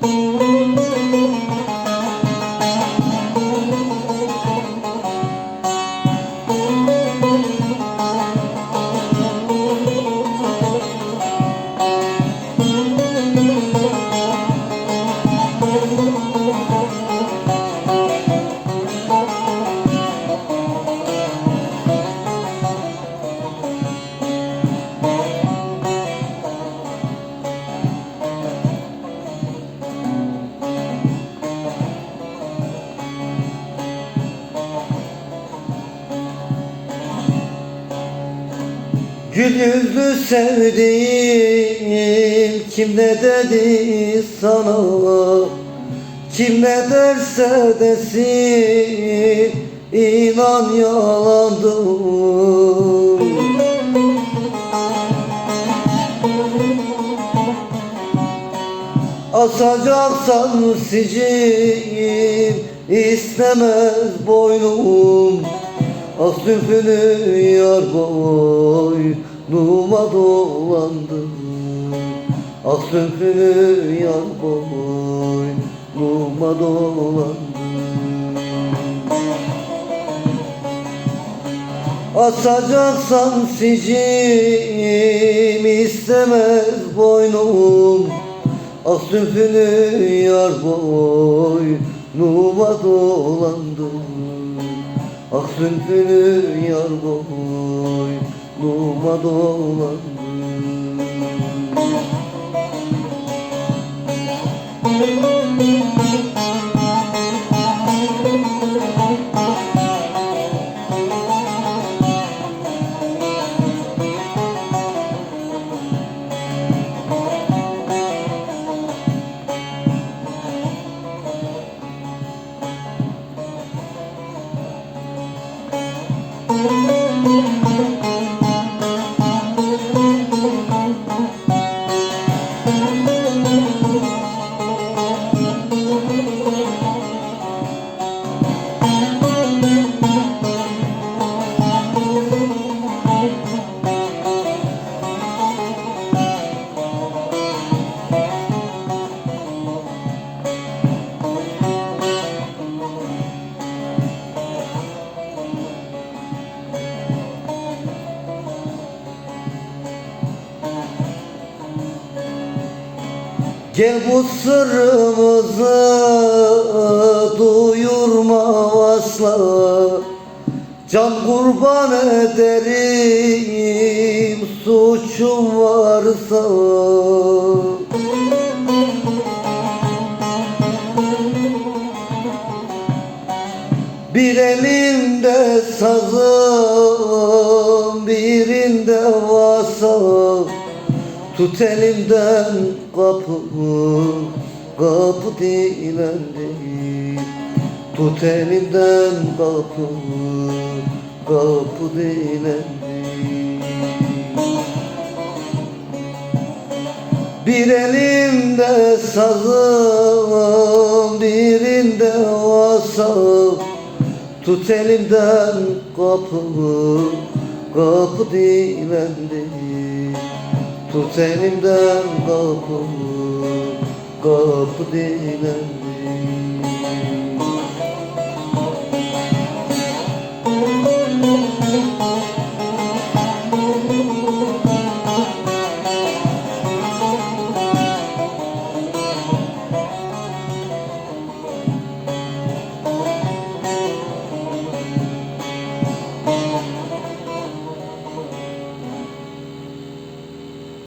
Thank. Gül yüzlü sevdiğim kim ne dedi sana? Kim ne derse desin inan yalandır Asacaksan sicim istemez boynum Ah zülfünü yar boynuma dolandı Ah zülfünü yar boynuma dolandı Asacaksan sicim istemez boynum. Ah zülfünü yar boynuma dolandı Ah zülfünü yar boynuma dolandı Gel bu sırrımızı duyurma asla Can kurban ederim suçum varsa. Bir elinde sazım birinde vasam Tut elimden kapımı Kapı dilendir Tut elimden kapımı Kapı dilendir Bir elimde sazım Birinde vasam Tut elimden kapımı Kapı dilendir Tut elimden kapımı Kapı dilendir